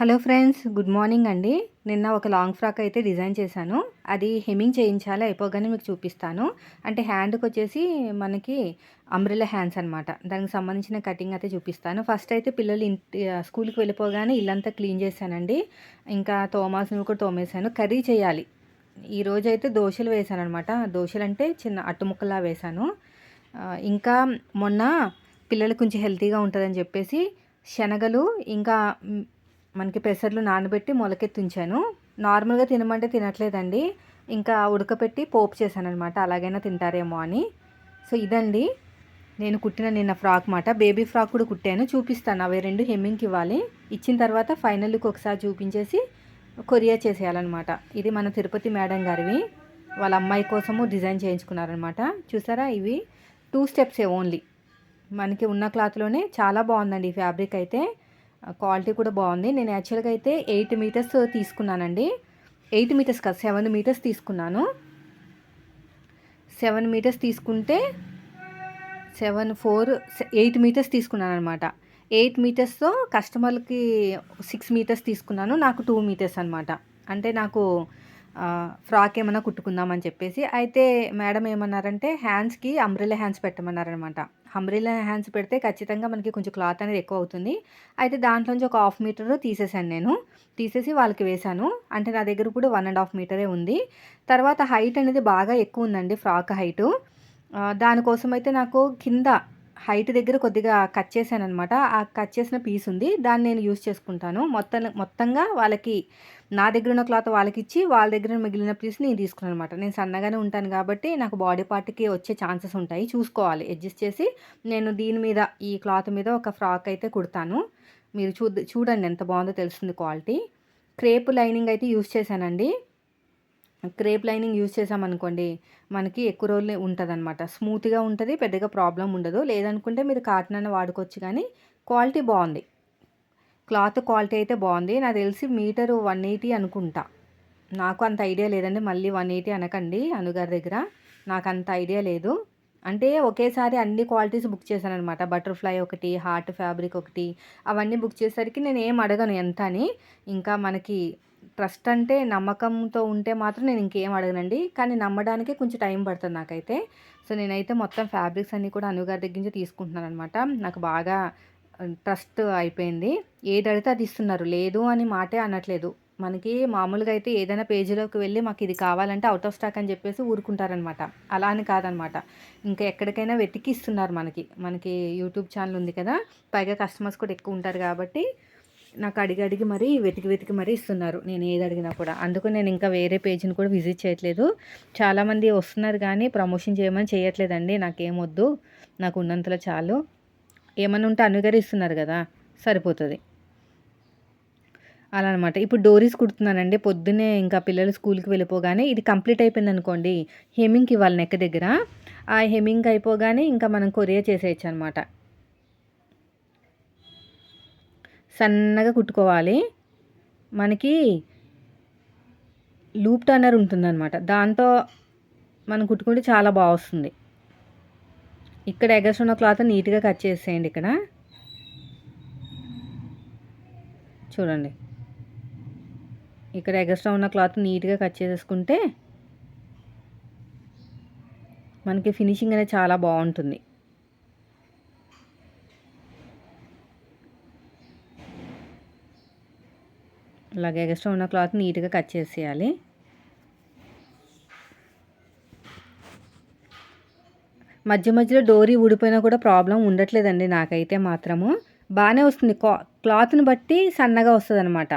Hello friends good morning అండి. నిన్న ఒక లాంగ్ ఫ్రాక్ అయితే డిజైన్ చేశాను. అది హెమ్మింగ్ చేయించాలి అయిపోగానే మీకు చూపిస్తాను. అంటే హ్యాండ్కి వచ్చేసి మనకి అంబ్రెల్లా హ్యాండ్స్ అనమాట దానికి సంబంధించిన కటింగ్ అయితే చూపిస్తాను. ఫస్ట్ అయితే పిల్లలు ఇంటి స్కూల్కి వెళ్ళిపోగానే ఇల్లంతా క్లీన్ చేశానండి. ఇంకా తోమాసులు కూడా తోమేశాను. కర్రీ చేయాలి. ఈరోజు అయితే దోశలు వేశాను అనమాట దోశలు అంటే చిన్న అట్టుముక్కలా వేశాను. ఇంకా మొన్న పిల్లలు కొంచెం హెల్తీగా ఉంటుందని చెప్పేసి శనగలు ఇంకా మనకి పెసర్లు నానబెట్టి మొలకెత్తించాను. నార్మల్గా తినమంటే తినట్లేదండి. ఇంకా ఉడకపెట్టి పోపు చేశాను అనమాట అలాగైనా తింటారేమో అని. సో ఇదండి. నేను కుట్టిన నిన్న ఫ్రాక్ మాట. బేబీ ఫ్రాక్ కూడా కుట్టాను. చూపిస్తాను. అవి రెండు హెమ్మింగ్కి ఇవ్వాలి. ఇచ్చిన తర్వాత ఫైనల్ లుక్ ఒకసారి చూపించేసి కొరియర్ చేసేయాలన్నమాట. ఇది మన తిరుపతి మేడం గారివి. వాళ్ళ అమ్మాయి కోసము డిజైన్ చేయించుకున్నారనమాట చూసారా ఇవి? టూ స్టెప్సే ఓన్లీ. మనకి ఉన్న క్లాత్లోనే చాలా బాగుందండి ఈ ఫ్యాబ్రిక్ అయితే. క్వాలిటీ కూడా బాగుంది. నేను యాక్చువల్గా అయితే ఎయిట్ మీటర్స్ తీసుకున్నానండి. ఎయిట్ మీటర్స్ కాదు సెవెన్ మీటర్స్ తీసుకున్నాను. సెవెన్ మీటర్స్ తీసుకుంటే సెవెన్ ఫోర్ ఎయిట్ మీటర్స్ తీసుకున్నాను అనమాట ఎయిట్ మీటర్స్తో కస్టమర్కి సిక్స్ మీటర్స్ తీసుకున్నాను. నాకు టూ మీటర్స్ అనమాట అంటే నాకు ఫ్రాక్ ఏమైనా కుట్టుకుందామని చెప్పేసి అయితే మేడం ఏమన్నారంటే హ్యాండ్స్కి అంబ్రెల్లా హ్యాండ్స్ పెట్టమన్నారనమాట. అంబ్రెల్లా హ్యాండ్స్ పెడితే ఖచ్చితంగా మనకి కొంచెం క్లాత్ అనేది ఎక్కువ అవుతుంది. అయితే దాంట్లోంచి ఒక హాఫ్ మీటర్ తీసేసాను నేను. తీసేసి వాళ్ళకి వేశాను. అంటే నా దగ్గర కూడా వన్ అండ్ హాఫ్ మీటరే ఉంది. తర్వాత హైట్ అనేది బాగా ఎక్కువ ఉందండి ఫ్రాక్ హైటు. దానికోసం అయితే నాకు కింద హైట్ దగ్గర కొద్దిగా కట్ చేశాను అనమాట ఆ కట్ చేసిన పీస్ ఉంది. దాన్ని నేను యూస్ చేసుకుంటాను. మొత్తం మొత్తంగా వాళ్ళకి నా దగ్గర ఉన్న క్లాత్ వాళ్ళకి ఇచ్చి వాళ్ళ దగ్గర మిగిలిన పీస్ నేను తీసుకున్నాను అనమాట నేను సన్నగానే ఉంటాను కాబట్టి నాకు బాడీ పార్ట్కి వచ్చే ఛాన్సెస్ ఉంటాయి. చూసుకోవాలి. అడ్జస్ట్ చేసి నేను దీని మీద ఈ క్లాత్ మీద ఒక ఫ్రాక్ అయితే కుడతాను. మీరు చూ చూడండి ఎంత బాగుందో తెలుస్తుంది క్వాలిటీ. క్రేప్ లైనింగ్ అయితే యూస్ చేశానండి. క్రేప్ లైనింగ్ యూజ్ చేసామనుకోండి మనకి ఎక్కువ రోజులు ఉంటుంది అనమాట స్మూత్గా ఉంటుంది పెద్దగా ప్రాబ్లం ఉండదు. లేదనుకుంటే మీరు కాటన్ అన్న వాడుకోవచ్చు కానీ క్వాలిటీ బాగుంది. క్లాత్ క్వాలిటీ అయితే బాగుంది. నాకు తెలిసి మీటరు వన్ ఎయిటీ అనుకుంటా. నాకు అంత ఐడియా లేదండి. మళ్ళీ వన్ ఎయిటీ అనకండి అనుగారి దగ్గర. నాకు అంత ఐడియా లేదు. అంటే ఒకేసారి అన్ని క్వాలిటీస్ బుక్ చేశాను అనమాట బటర్ఫ్లై ఒకటి హార్ట్ ఫ్యాబ్రిక్ ఒకటి అవన్నీ బుక్ చేసేసరికి నేను ఏం అడగను ఎంత అని ఇంకా మనకి ట్రస్ట్ అంటే నమ్మకంతో ఉంటే మాత్రం నేను ఇంకేం అడగనండి. కానీ నమ్మడానికే కొంచెం టైం పడుతుంది నాకైతే. సో నేనైతే మొత్తం ఫ్యాబ్రిక్స్ అన్నీ కూడా అనుగారి దగ్గర నుంచి తీసుకుంటున్నాను అనమాట నాకు బాగా ట్రస్ట్ అయిపోయింది. ఏది అడిగితే అది ఇస్తున్నారు. లేదు అని మాటే అనట్లేదు. మనకి మామూలుగా అయితే ఏదైనా పేజీలోకి వెళ్ళి మాకు ఇది కావాలంటే అవుట్ ఆఫ్ స్టాక్ అని చెప్పేసి ఊరుకుంటారనమాట అలా అని కాదనమాట ఇంకా ఎక్కడికైనా వెతికి ఇస్తున్నారు మనకి. మనకి యూట్యూబ్ ఛానల్ ఉంది కదా. పైగా కస్టమర్స్ కూడా ఎక్కువ ఉంటారు కాబట్టి నాకు అడిగి అడిగి మరీ వెతికి వెతికి మరీ ఇస్తున్నారు. నేను ఏది అడిగినా కూడా. అందుకు నేను ఇంకా వేరే పేజీని కూడా విజిట్ చేయట్లేదు. చాలామంది వస్తున్నారు కానీ ప్రమోషన్ చేయమని చేయట్లేదండి. నాకేమొద్దు నాకు ఉన్నంతలో చాలు. ఏమన్నా ఉంటే అనుగరిస్తున్నారు కదా సరిపోతుంది. అలా అనమాట ఇప్పుడు డోరీస్ కుడుతున్నానండి. పొద్దున్నే ఇంకా పిల్లలు స్కూల్కి వెళ్ళిపోగానే ఇది కంప్లీట్ అయిపోయింది అనుకోండి. హెమింగ్కి ఇవ్వాలి నెక్ దగ్గర. ఆ హెమింగ్ అయిపోగానే ఇంకా మనం కొరియర్ చేసేయచ్చు అనమాట సన్నగా కుట్టుకోవాలి. మనకి లూప్ టర్నర్ ఉంటుందన్నమాట. దాంతో మనం కుట్టుకుంటే చాలా బాగా వస్తుంది. ఇక్కడ ఎగస్ట్ ఉన్న క్లాత్ నీట్గా కట్ చేసేయండి ఇక్కడ. చూడండి. ఇక్కడ ఎగస్ట్రా ఉన్న క్లాత్ నీట్గా కట్ చేసేసుకుంటే మనకి ఫినిషింగ్ అనేది చాలా బాగుంటుంది. అలాగే ఎగస్ట్రా ఉన్న క్లాత్ నీట్గా కట్ చేసేయాలి. మధ్య మధ్యలో డోరీ ఊడిపోయినా కూడా ప్రాబ్లం ఉండట్లేదండి నాకైతే మాత్రము. బాగానే వస్తుంది క్లా- క్లాత్ని బట్టి సన్నగా వస్తుంది అనమాట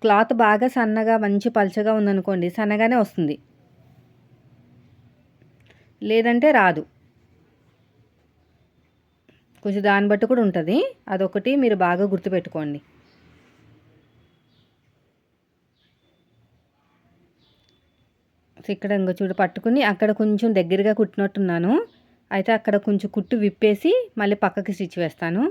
క్లాత్ బాగా సన్నగా మంచి పలచగా ఉందనుకోండి సన్నగానే వస్తుంది. లేదంటే రాదు. కొంచెం దాన్ని బట్టి కూడా ఉంటుంది. అదొకటి మీరు బాగా గుర్తుపెట్టుకోండి. ఇక్కడ ఇంకో చూడు పట్టుకుని అక్కడ కొంచెం దగ్గరగా కుట్టినట్టున్నాను. అయితే అక్కడ కొంచెం కుట్టు విప్పేసి మళ్ళీ పక్కకి స్టిచ్ వేస్తాను.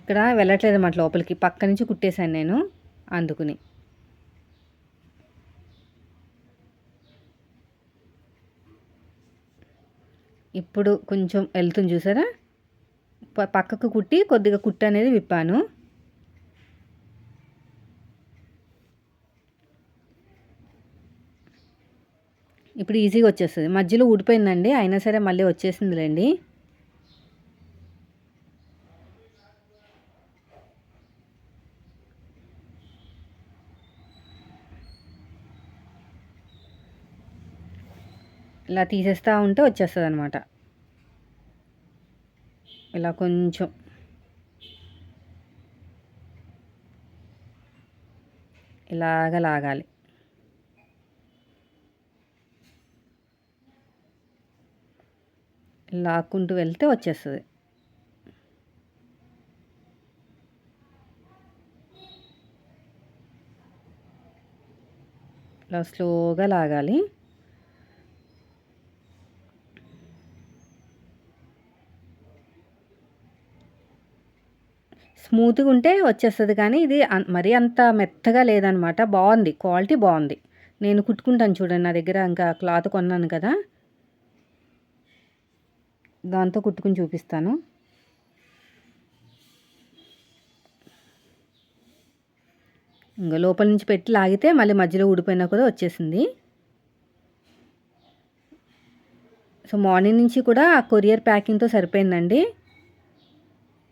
ఇక్కడ వెళ్ళట్లేదు అన్నమాట లోపలికి. పక్క నుంచి కుట్టేశాను నేను అందుకుని. ఇప్పుడు కొంచెం వెళ్తుంది చూసారా? పక్కకు కుట్టి కొద్దిగా కుట్టు అనేది విప్పాను. ఇప్పుడు ఈజీగా వచ్చేస్తుంది. మధ్యలో ఊడిపోయిందండి. అయినా సరే మళ్ళీ వచ్చేసిందిలేండి. ఇలా తీసేస్తూ ఉంటే వచ్చేస్తుంది అనమాట ఇలా కొంచెం. ఇలాగ లాగాలి. లాక్కుంటూ వెళ్తే వచ్చేస్తుంది. ఇలా స్లోగా లాగాలి. స్మూత్గా ఉంటే వచ్చేస్తుంది కానీ ఇది మరి మరీ అంత మెత్తగా లేదనమాట. బాగుంది క్వాలిటీ బాగుంది నేను కుట్టుకుంటాను చూడండి నా దగ్గర ఇంకా క్లాత్ కొన్నాను కదా. దాంతో కుట్టుకుని చూపిస్తాను. ఇంకా లోపల నుంచి పెట్టి లాగితే మళ్ళీ మధ్యలో ఊడిపోయినా కూడా వచ్చేసింది. సో మార్నింగ్ నుంచి కూడా ఆ కొరియర్ ప్యాకింగ్తో సరిపోయిందండి.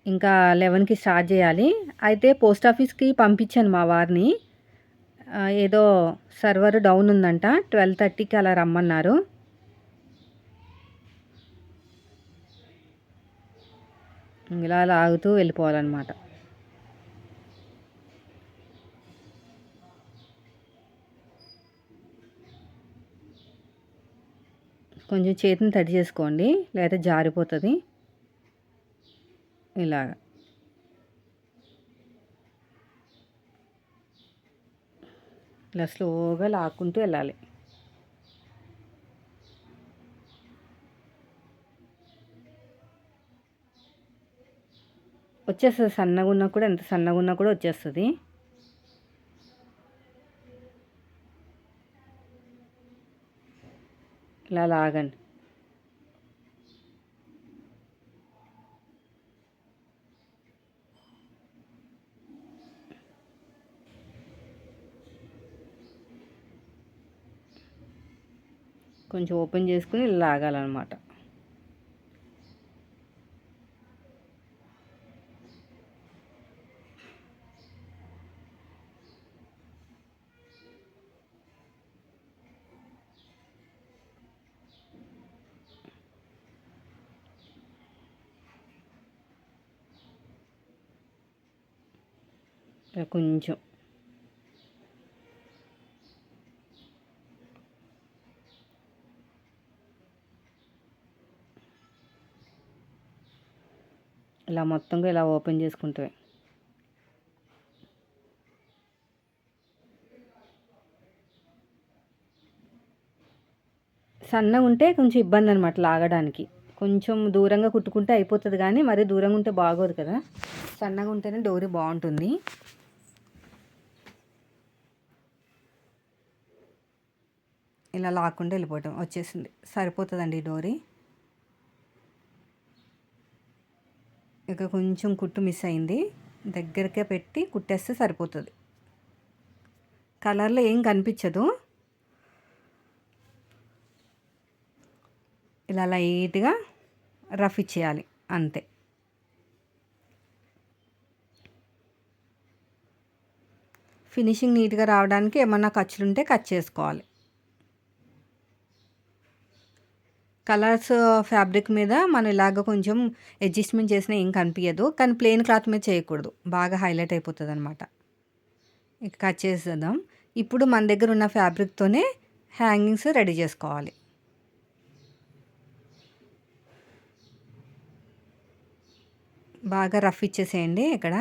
ఇంకా లెవెన్కి స్టార్ట్ చేయాలి. అయితే పోస్ట్ ఆఫీస్కి పంపించాను మా వారిని. ఏదో సర్వర్ డౌన్ ఉందంట. ట్వెల్వ్ థర్టీకి అలా రమ్మన్నారు. ఇలా లాగుతూ వెళ్ళిపోవాలన్నమాట. కొంచెం చేతిని తడి చేసుకోండి లేకపోతే జారిపోతుంది. ఇలాగ. ఇలా స్లోగా లాక్కుంటూ వెళ్ళాలి. వచ్చేస్తుంది. సన్నగా ఉన్నా కూడా ఎంత సన్నగా ఉన్నా కూడా వచ్చేస్తుంది. ఇలా లాగండి. కొంచెం ఓపెన్ చేసుకుని ఇలా లాగాలన్నమాట. ఇలా కొంచెం. ఇలా మొత్తంగా ఇలా ఓపెన్ చేసుకుంటే. సన్నగా ఉంటే కొంచెం ఇబ్బంది అనమాట లాగడానికి. కొంచెం దూరంగా కుట్టుకుంటే అయిపోతుంది కానీ మరీ దూరంగా ఉంటే బాగోదు కదా. సన్నగా ఉంటేనే డోరీ బాగుంటుంది. ఇలా లాక్కుండా వెళ్ళిపోవటం వచ్చేసింది. సరిపోతుందండి ఈ డోరీ. ఇక కొంచెం కుట్టు మిస్ అయింది. దగ్గరకే పెట్టి కుట్టేస్తే సరిపోతుంది. కలర్లో ఏం కనిపించదు. ఇలా లైట్గా రఫ్ ఇచ్చేయాలి అంతే. ఫినిషింగ్ నీట్గా రావడానికి ఏమన్నా ఖర్చులు ఉంటే కట్ చేసుకోవాలి. కలర్స్ ఫ్యాబ్రిక్ మీద మనం ఇలాగ కొంచెం అడ్జస్ట్మెంట్ చేసినా ఏం కనిపించదు కానీ ప్లెయిన్ క్లాత్ మీద చేయకూడదు. బాగా హైలైట్ అయిపోతుంది అనమాట ఇక కట్ చేసేద్దాం. ఇప్పుడు మన దగ్గర ఉన్న ఫ్యాబ్రిక్తోనే హ్యాంగింగ్స్ రెడీ చేసుకోవాలి. బాగా రఫ్ ఇచ్చేసేయండి ఇక్కడ.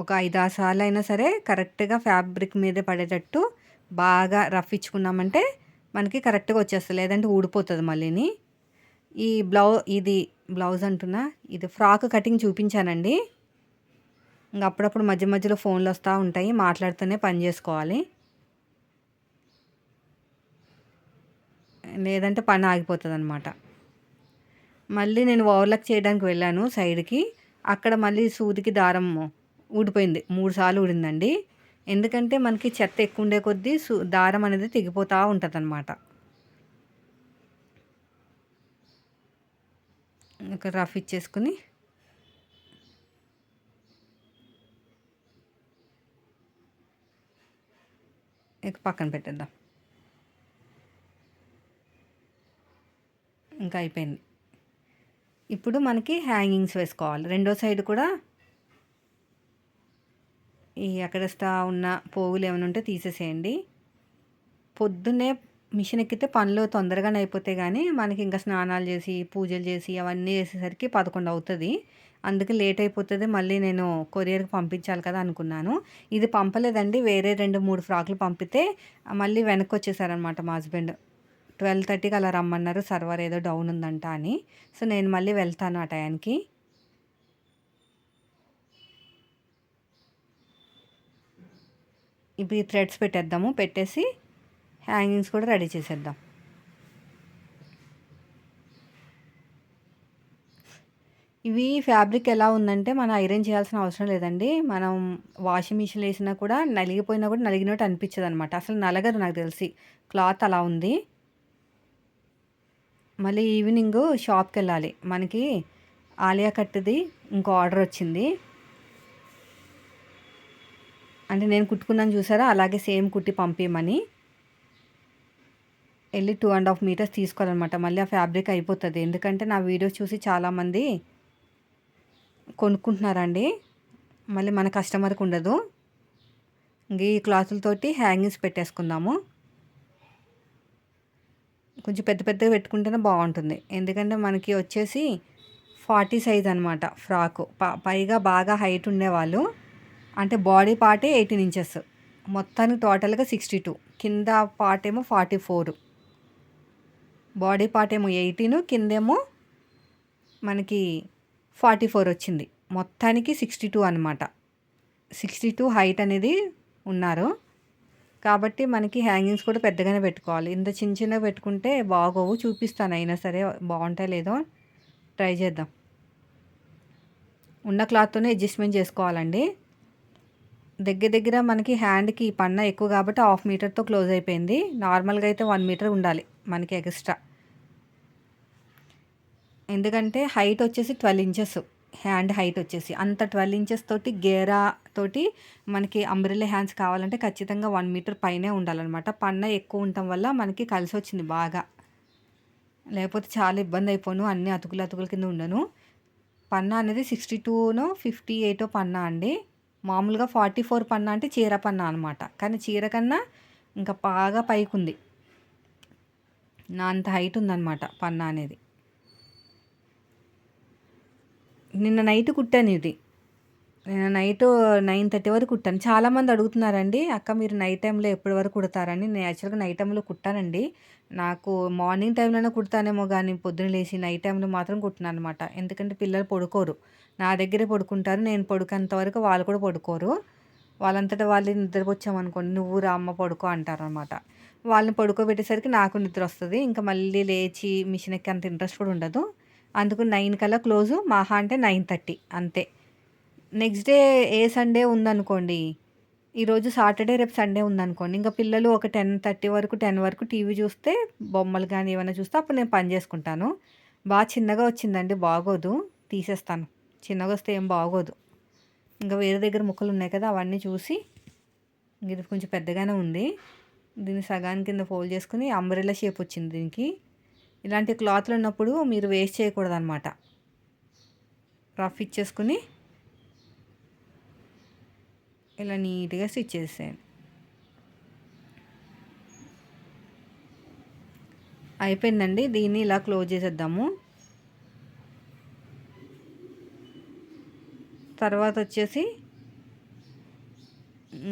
ఒక ఐదు ఆరు సార్లు అయినా సరే కరెక్ట్గా ఫ్యాబ్రిక్ మీద పడేటట్టు బాగా రఫ్ ఇచ్చుకున్నామంటే మనకి కరెక్ట్గా వచ్చేస్తుంది. లేదంటే ఊడిపోతుంది మళ్ళీని. ఈ బ్లౌ ఇది బ్లౌజ్ అంటున్నా ఇది ఫ్రాక్ కటింగ్ చూపించానండి. ఇంకా అప్పుడప్పుడు మధ్య మధ్యలో ఫోన్లు వస్తూ ఉంటాయి మాట్లాడుతూనే పని చేసుకోవాలి. లేదంటే పని ఆగిపోతుంది అనమాట మళ్ళీ నేను ఓవర్లక్ చేయడానికి వెళ్ళాను సైడ్కి. అక్కడ మళ్ళీ సూదికి దారము ఊడిపోయింది. మూడు సార్లు ఊడిందండి. ఎందుకంటే మనకి చెత్త ఎక్కువ ఉండే కొద్దీ సు దారం అనేది తెగిపోతూ ఉంటుంది అనమాట ఒక రఫ్ ఇచ్చేసుకుని ఇక పక్కన పెట్టేద్దాం. ఇంకా అయిపోయింది. ఇప్పుడు మనకి హ్యాంగింగ్స్ వేసుకోవాలి. రెండో సైడ్ కూడా ఈ ఎక్కడస్తా ఉన్న పోగులు ఏమైనా ఉంటే తీసేసేయండి. పొద్దున్నే మిషన్ ఎక్కితే పనులు తొందరగానే అయిపోతాయి కానీ మనకి ఇంకా స్నానాలు చేసి పూజలు చేసి అవన్నీ చేసేసరికి పదకొండు అవుతుంది. అందుకే లేట్ అయిపోతుంది. మళ్ళీ నేను కొరియర్కి పంపించాలి కదా అనుకున్నాను. ఇది పంపలేదండి. వేరే రెండు మూడు ఫ్రాక్లు పంపితే మళ్ళీ వెనక్కి వచ్చేసారనమాట మా హస్బెండ్. ట్వెల్వ్ థర్టీకి అలా రమ్మన్నారు. సర్వర్ ఏదో డౌన్ ఉందంట అని. సో నేను మళ్ళీ వెళ్తాను ఆ టైంకి ఇప్పుడు ఈ థ్రెడ్స్ పెట్టేద్దాము పెట్టేసి హ్యాంగింగ్స్ కూడా రెడీ చేసేద్దాం. ఇవి ఫ్యాబ్రిక్ ఎలా ఉందంటే మనం ఐరన్ చేయాల్సిన అవసరం లేదండి. మనం వాషింగ్ మిషన్ వేసినా కూడా నలిగిపోయినా కూడా నలిగినట్టు అనిపించదు అనమాట అసలు నలగదు నాకు తెలిసి. క్లాత్ అలా ఉంది. మళ్ళీ ఈవినింగ్ షాప్కి వెళ్ళాలి. మనకి ఆలియా కట్టుది ఇంకో ఆర్డర్ వచ్చింది. అంటే నేను కుట్టుకున్నాను చూసారా? అలాగే సేమ్ కుట్టి పంపించమని వెళ్ళి టూ అండ్ హాఫ్ మీటర్స్ తీసుకోవాలన్నమాట. మళ్ళీ ఆ ఫ్యాబ్రిక్ అయిపోతుంది. ఎందుకంటే నా వీడియోస్ చూసి చాలామంది కొనుక్కుంటున్నారండి. మళ్ళీ మన కస్టమర్కి ఉండదు. ఈ క్లాతులతోటి హ్యాంగింగ్స్ పెట్టేసుకుందాము. కొంచెం పెద్ద పెద్దగా పెట్టుకుంటేనే బాగుంటుంది. ఎందుకంటే మనకి వచ్చేసి ఫార్టీ సైజ్ అనమాట ఫ్రాకు పైగా బాగా హైట్ ఉండేవాళ్ళు. అంటే బాడీ పార్టే ఎయిటీన్ ఇంచెస్. మొత్తానికి టోటల్గా సిక్స్టీ టూ. కింద పార్ట్ ఏమో ఫార్టీ ఫోర్. బాడీ పార్ట్ ఏమో ఎయిటీన్. కిందేమో మనకి ఫార్టీ ఫోర్ వచ్చింది. మొత్తానికి సిక్స్టీ టూ అనమాట సిక్స్టీ టూ హైట్ అనేది ఉన్నారు. కాబట్టి మనకి హ్యాంగింగ్స్ కూడా పెద్దగానే పెట్టుకోవాలి. ఇంత చిన్న చిన్నగా పెట్టుకుంటే బాగోవు. చూపిస్తాను. అయినా సరే బాగుంటాయి లేదో ట్రై చేద్దాం. ఉన్న క్లాత్తోనే అడ్జస్ట్మెంట్ చేసుకోవాలండి. దగ్గర దగ్గర మనకి హ్యాండ్కి పన్న ఎక్కువ కాబట్టి హాఫ్ మీటర్తో క్లోజ్ అయిపోయింది. నార్మల్గా అయితే వన్ మీటర్ ఉండాలి మనకి ఎక్స్ట్రా. ఎందుకంటే హైట్ వచ్చేసి ట్వెల్వ్ ఇంచెస్. హ్యాండ్ హైట్ వచ్చేసి అంత ట్వెల్వ్ ఇంచెస్ తోటి గేరా తోటి మనకి అంబ్రెల్లా హ్యాండ్స్ కావాలంటే ఖచ్చితంగా వన్ మీటర్ పైనే ఉండాలన్నమాట. పన్న ఎక్కువ ఉండటం వల్ల మనకి కలిసి వచ్చింది బాగా. లేకపోతే చాలా ఇబ్బంది అయిపోను అన్ని అతుకులు అతుకుల కింద ఉండను. పన్నా అనేది సిక్స్టీ టూనో ఫిఫ్టీ ఎయిటో పన్నా అండి. మామూలుగా ఫార్టీ ఫోర్ పన్నా అంటే చీర పన్నా అనమాట కానీ చీర కన్నా ఇంకా బాగా పైకి ఉంది నా అంత హైట్ ఉందన్నమాట పన్నా అనేది. నిన్న నైట్ కుట్టాను ఇది. నేను నైట్ నైన్ థర్టీ వరకు కుట్టాను. చాలామంది అడుగుతున్నారండి అక్క మీరు నైట్ టైంలో ఎప్పటి వరకు కుడతారని? నేను యాక్చువల్గా నైట్ టైంలో కుట్టానండి. నాకు మార్నింగ్ టైంలోనే కుడతానేమో కానీ పొద్దున లేచి నైట్ టైంలో మాత్రం కుట్టినాను అనమాట ఎందుకంటే పిల్లలు పడుకోరు. నా దగ్గరే పడుకుంటారు. నేను పడుకునేంత వరకు వాళ్ళు కూడా పడుకోరు. వాళ్ళంతటా వాళ్ళు నిద్రపోచ్చామనుకోండి. నువ్వు రా అమ్మ పడుకో అంటారు అనమాట వాళ్ళని పడుకోబెట్టేసరికి నాకు నిద్ర వస్తుంది. ఇంకా మళ్ళీ లేచి మిషన్ ఎక్కి అంత ఇంట్రెస్ట్ కూడా ఉండదు. అందుకు నైన్ కల్లా క్లోజు మహా అంటే నైన్ థర్టీ అంతే. నెక్స్ట్ డే ఏ సండే ఉందనుకోండి ఈరోజు సాటర్డే రేపు సండే ఉందనుకోండి. ఇంకా పిల్లలు ఒక టెన్ థర్టీ వరకు టెన్ వరకు టీవీ చూస్తే బొమ్మలు కానీ ఏమైనా చూస్తే అప్పుడు నేను పని చేసుకుంటాను. బాగా చిన్నగా వచ్చిందండి బాగోదు. తీసేస్తాను. చిన్నగా వస్తే ఏం బాగోదు. ఇంకా వేరే దగ్గర ముక్కలు ఉన్నాయి కదా అవన్నీ చూసి ఇది కొంచెం పెద్దగానే ఉంది. దీన్ని సగానికి కింద ఫోల్డ్ చేసుకుని అంబ్రెల్లా షేప్ వచ్చింది దీనికి. ఇలాంటి క్లాత్లు ఉన్నప్పుడు మీరు వేస్ట్ చేయకూడదు అనమాట రఫ్ ఇచ్చేసుకుని ఇలా నీట్గా స్టిచ్ చేసేయండి అయిపోయిందండి దీన్ని ఇలా క్లోజ్ చేసేద్దాము. తర్వాత వచ్చేసి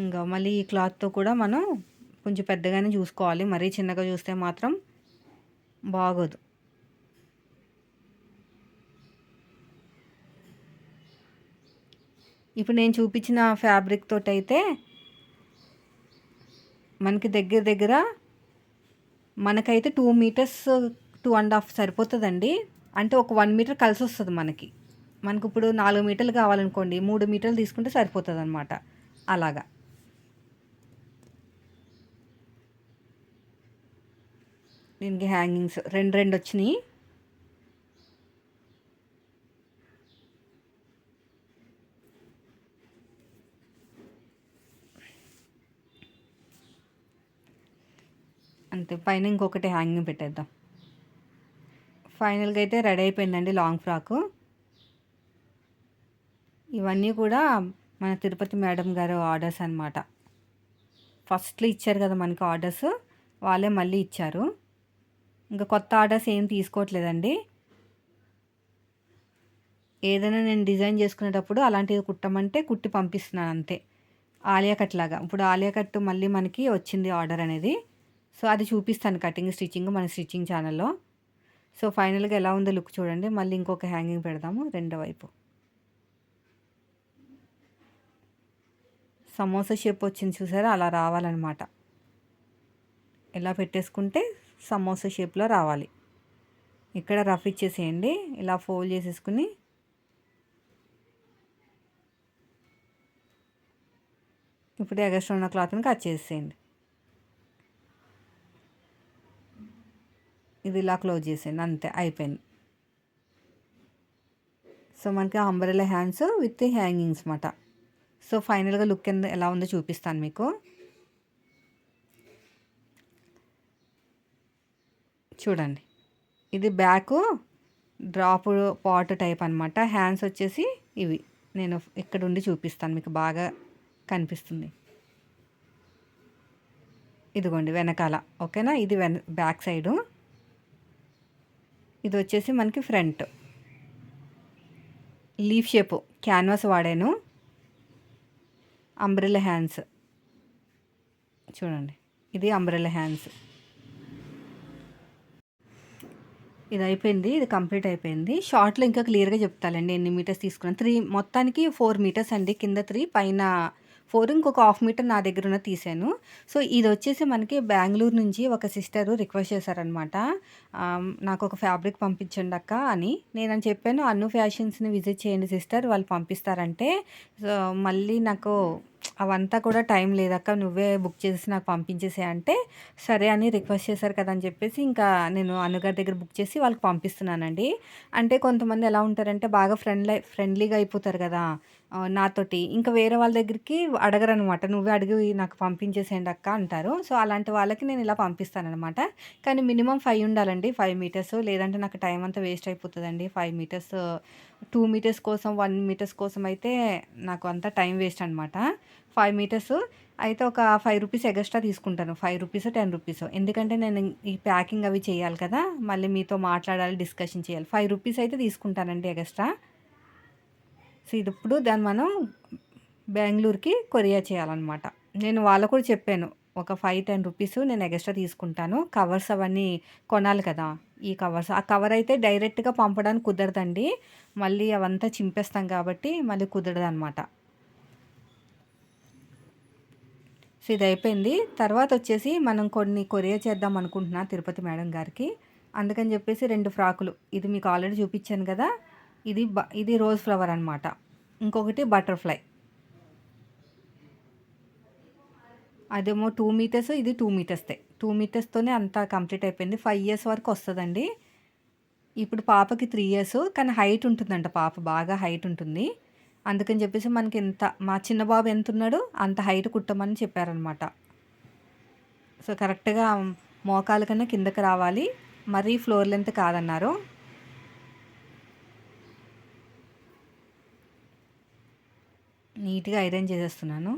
ఇంకా మళ్ళీ ఈ క్లాత్తో కూడా మనం కొంచెం పెద్దగానే చూసుకోవాలి. మరీ చిన్నగా చూస్తే మాత్రం బాగోదు. ఇప్పుడు నేను చూపించిన ఫ్యాబ్రిక్ తోటి అయితే మనకి దగ్గర దగ్గర మనకైతే two metres two and half సరిపోతుందండి. అంటే ఒక వన్ మీటర్ కలిసి వస్తుంది మనకి. మనకు ఇప్పుడు నాలుగు మీటర్లు కావాలనుకోండి మూడు మీటర్లు తీసుకుంటే సరిపోతుంది అనమాట అలాగా. దీనికి హ్యాంగింగ్స్ రెండు రెండు వచ్చినాయి. అంతే పైన ఇంకొకటి హ్యాంగింగ్ పెట్టేద్దాం. ఫైనల్గా అయితే రెడీ అయిపోయిందండి లాంగ్ ఫ్రాకు. ఇవన్నీ కూడా మన తిరుపతి మేడం గారు ఆర్డర్స్ అనమాట ఫస్ట్లో ఇచ్చారు కదా మనకి ఆర్డర్స్ వాళ్ళే మళ్ళీ ఇచ్చారు. ఇంకా కొత్త ఆర్డర్స్ ఏం తీసుకోవట్లేదండి. ఏదైనా నేను డిజైన్ చేసుకునేటప్పుడు అలాంటిది కుట్టమంటే కుట్టి పంపిస్తున్నాను అంతే. ఆలియా కట్ లాగా. ఇప్పుడు ఆలియా కట్ మళ్ళీ మనకి వచ్చింది ఆర్డర్ అనేది. సో అది చూపిస్తాను కటింగ్ స్టిచ్చింగ్ మన స్టిచ్చింగ్ ఛానల్లో. సో ఫైనల్గా ఎలా ఉందో లుక్ చూడండి. మళ్ళీ ఇంకొక హ్యాంగింగ్ పెడదాము. రెండో వైపు. సమోసా షేప్ వచ్చింది చూసారా? అలా రావాలన్నమాట. ఇలా పెట్టేసుకుంటే సమోసా షేప్లో రావాలి. ఇక్కడ రఫ్ ఇచ్చేసేయండి. ఇలా ఫోల్డ్ చేసేసుకుని ఇప్పుడు ఎగస్ట్రా ఉన్న క్లాత్ని కట్ చేసేయండి ఇది ఇలా క్లోజ్ చేసేయండి. అంతే అయిపోయింది. సో మనకి అంబ్రెల్లా హ్యాండ్స్ విత్ హ్యాంగింగ్స్ అనమాట సో ఫైనల్గా లుక్ ఎంత ఎలా ఉందో చూపిస్తాను మీకు. చూడండి. ఇది బ్యాక్ డ్రాప్ పాట్ టైప్ అనమాట హ్యాండ్స్ వచ్చేసి ఇవి. నేను ఇక్కడ ఉండి చూపిస్తాను మీకు బాగా కనిపిస్తుంది. ఇదిగోండి వెనకాల. ఓకేనా? ఇది వెన బ్యాక్ సైడు ఇది వచ్చేసి మనకి ఫ్రంట్. Leaf shape. క్యాన్వాస్ వాడాను. Umbrella hands. చూడండి. ఇది అంబ్రెల్లా హ్యాండ్స్. ఇది అయిపోయింది. ఇది కంప్లీట్ అయిపోయింది. షార్ట్లో ఇంకా క్లియర్గా చెప్తాలండి ఎన్ని మీటర్స్ తీసుకున్నాను. త్రీ మొత్తానికి ఫోర్ మీటర్స్ అండి. కింద త్రీ పైన ఫోర్ ఇంకొక హాఫ్ మీటర్ నా దగ్గర ఉన్న తీసాను సో ఇది వచ్చేసి మనకి బెంగళూరు నుంచి ఒక సిస్టర్ రిక్వెస్ట్ చేశారనమాట నాకు ఒక ఫ్యాబ్రిక్ పంపించండి అక్క అని. నేను అని చెప్పాను అన్ను ఫ్యాషన్స్ని విజిట్ చేయండి సిస్టర్ వాళ్ళు పంపిస్తారంటే. సో మళ్ళీ నాకు అవంతా కూడా టైం లేదక్క నువ్వే బుక్ చేసి నాకు పంపించేసే అంటే సరే అని రిక్వెస్ట్ చేశారు కదా అని చెప్పేసి ఇంకా నేను అనుగారి దగ్గర బుక్ చేసి వాళ్ళకి పంపిస్తున్నానండి. అంటే కొంతమంది ఎలా ఉంటారంటే బాగా ఫ్రెండ్లీ ఫ్రెండ్లీగా అయిపోతారు కదా నాతోటి. ఇంకా వేరే వాళ్ళ దగ్గరికి అడగరనమాట. నువ్వే అడిగి నాకు పంపించేసేయండి అక్క అంటారు. సో అలాంటి వాళ్ళకి నేను ఇలా పంపిస్తానమాట కానీ మినిమం ఫైవ్ ఉండాలండి. Five metres. లేదంటే నాకు టైం అంతా వేస్ట్ అయిపోతుందండి. ఫైవ్ మీటర్స్ టూ మీటర్స్ కోసం వన్ మీటర్స్ కోసం అయితే నాకు అంత టైం వేస్ట్ అనమాట ఫైవ్ మీటర్స్. అయితే ఒక ఫైవ్ రూపీస్ ఎక్స్ట్రా తీసుకుంటాను. Five rupees ten rupees. ఎందుకంటే నేను ఈ ప్యాకింగ్ అవి చేయాలి కదా మళ్ళీ మీతో మాట్లాడాలి డిస్కషన్ చేయాలి. ఫైవ్ రూపీస్ అయితే తీసుకుంటానండి ఎక్స్ట్రా. సో ఇది ఇప్పుడు దాన్ని మనం బెంగళూరుకి కొరియా చేయాలన్నమాట. నేను వాళ్ళకు కూడా చెప్పాను ఒక ఫైవ్ టెన్ రూపీస్ నేను ఎక్స్ట్రా తీసుకుంటాను. కవర్స్ అవన్నీ కొనాలి కదా. ఈ కవర్స్. ఆ కవర్ అయితే డైరెక్ట్గా పంపడానికి కుదరదండి. మళ్ళీ అవంతా చింపేస్తాం కాబట్టి మళ్ళీ కుదరదు అనమాట సో ఇది అయిపోయింది. తర్వాత వచ్చేసి మనం కొన్ని కొరియర్ చేద్దాం అనుకుంటున్నా తిరుపతి మేడం గారికి. అందుకని చెప్పేసి రెండు ఫ్రాకులు. ఇది మీకు ఆల్రెడీ చూపించాను కదా. ఇది బ ఇది రోజ్ ఫ్లవర్ అనమాట ఇంకొకటి బటర్ఫ్లై. అదేమో టూ మీటర్స్ ఇది టూ మీటర్స్తే టూ మీటర్స్తోనే అంతా కంప్లీట్ అయిపోయింది. ఫైవ్ ఇయర్స్ వరకు వస్తుందండి. ఇప్పుడు పాపకి త్రీ ఇయర్స్ కానీ హైట్ ఉంటుందంట పాప బాగా హైట్ ఉంటుంది. అందుకని చెప్పేసి మనకి ఎంత మా చిన్న బాబు ఎంత ఉన్నాడు అంత హైట్ కుట్టమని చెప్పారనమాట. సో కరెక్ట్గా మోకాల కన్నా కిందకి రావాలి. మరీ ఫ్లోర్ లెంత్ కాదన్నారు. నీట్గా ఐరన్ చేసేస్తున్నాను.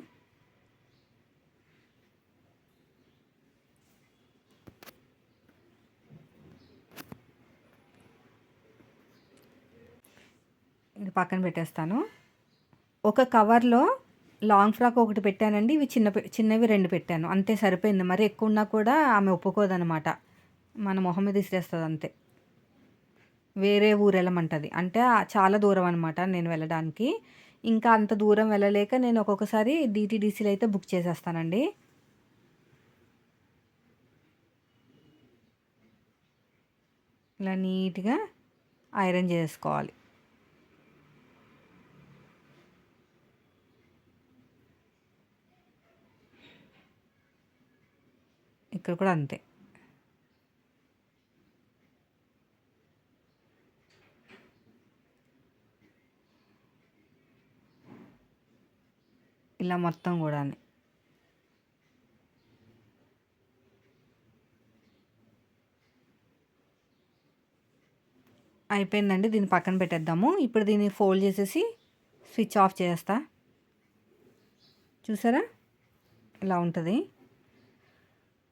పక్కన పెట్టేస్తాను. ఒక కవర్లో లాంగ్ ఫ్రాక్ ఒకటి పెట్టానండి. ఇవి చిన్న చిన్నవి రెండు పెట్టాను. అంతే సరిపోయింది. మరి ఎక్కువ ఉన్నా కూడా ఆమె ఒప్పుకోదనమాట మన మొహం మీద ఇసిరేస్తుంది అంతే. వేరే ఊరు వెళ్ళమంటుంది. అంటే చాలా దూరం అనమాట నేను వెళ్ళడానికి. ఇంకా అంత దూరం వెళ్ళలేక నేను ఒక్కొక్కసారి డీటీడీసీలో అయితే బుక్ చేసేస్తానండి. ఇలా నీట్గా ఐరన్ చేసుకోవాలి. ఇక్కడ కూడా అంతే. ఇలా మొత్తం కూడా అయిపోయిందండి దీన్ని పక్కన పెట్టేద్దాము. ఇప్పుడు దీన్ని ఫోల్డ్ చేసేసి స్విచ్ ఆఫ్ చేస్తా. చూసారా? ఇలా ఉంటుంది.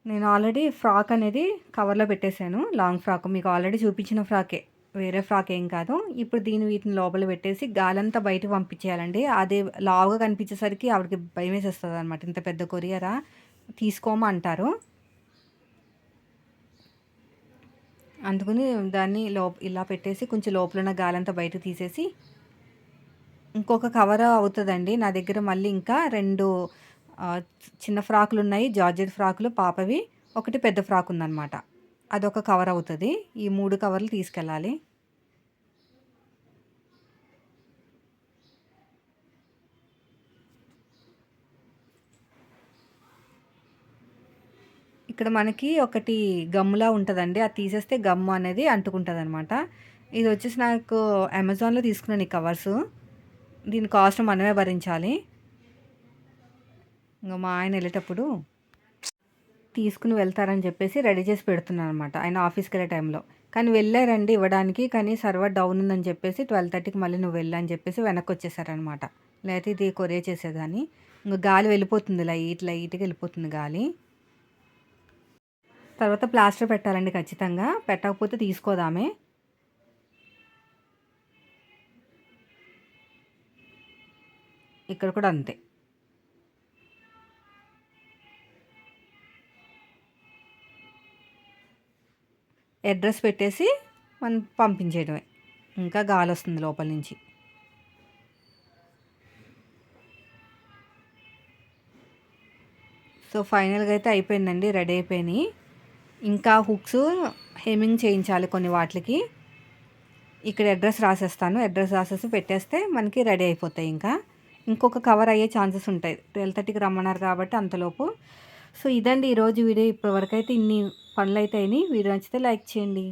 నేను ఆల్రెడీ ఫ్రాక్ అనేది కవర్లో పెట్టేశాను. Long frock. మీకు ఆల్రెడీ చూపించిన ఫ్రాకే. వేరే ఫ్రాక్ ఏం కాదు. ఇప్పుడు దీన్ని వీటిని లోపల పెట్టేసి గాలంతా బయట పంపించేయాలండి. అదే లావుగా కనిపించేసరికి ఆవిడకి భయం వేసేస్తుంది అనమాట ఇంత పెద్ద కొరియరా? తీసుకోమా అంటారు. అందుకని దాన్ని లో ఇలా పెట్టేసి కొంచెం లోపల ఉన్న గాలంతా బయట తీసేసి ఇంకొక కవర్ అవుతుందండి. నా దగ్గర మళ్ళీ ఇంకా రెండు చిన్న ఫ్రాకులు ఉన్నాయి జార్జెట్ ఫ్రాకులు పాపవి. ఒకటి పెద్ద ఫ్రాక్ ఉందన్నమాట అదొక కవర్ అవుతుంది. ఈ మూడు కవర్లు తీసుకెళ్ళాలి. ఇక్కడ మనకి ఒకటి గమ్ములా ఉంటుందండి. అది తీసేస్తే గమ్ము అనేది అంటుకుంటుంది అనమాట ఇది వచ్చేసి నాకు అమెజాన్లో తీసుకున్నాను ఈ కవర్స్. దీని కాస్ట్ మనమే భరించాలి. ఇంకా మా ఆయన వెళ్ళేటప్పుడు తీసుకుని వెళ్తారని చెప్పేసి రెడీ చేసి పెడుతున్నాను అనమాట ఆయన ఆఫీస్కి వెళ్ళే టైంలో. కానీ వెళ్ళారండి ఇవ్వడానికి కానీ సర్వర్ డౌన్ ఉందని చెప్పేసి ట్వెల్వ్ థర్టీకి మళ్ళీ నువ్వు వెళ్ళని చెప్పేసి వెనక్కి వచ్చేసారనమాట లేకపోతే ఇది కొరియర్ చేసేదాన్ని. ఇంకా గాలి వెళ్ళిపోతుంది లైట్ లైట్గా వెళ్ళిపోతుంది గాలి. తర్వాత ప్లాస్టర్ పెట్టాలండి ఖచ్చితంగా. పెట్టకపోతే తీసుకోదామే. ఇక్కడ కూడా అంతే. అడ్రస్ పెట్టేసి మనం పంపించేయడమే. ఇంకా గాలి వస్తుంది లోపల నుంచి. సో ఫైనల్గా అయితే అయిపోయిందండి రెడీ అయిపోయినాయి. ఇంకా హుక్స్ హెమింగ్ చేయించాలి కొన్ని వాటికి. ఇక్కడ అడ్రస్ రాసేస్తాను. అడ్రస్ రాసేసి పెట్టేస్తే మనకి రెడీ అయిపోతాయి ఇంకా. ఇంకొక కవర్ అయ్యే ఛాన్సెస్ ఉంటాయి. ట్వెల్వ్ థర్టీకి రమ్మన్నారు కాబట్టి అంతలోపు సో ఇదండి ఈరోజు వీడియో. ఇప్పటివరకు అయితే ఇన్ని పనులు అయితే అయినాయి. వీడియో నచ్చితే లైక్ చేయండి.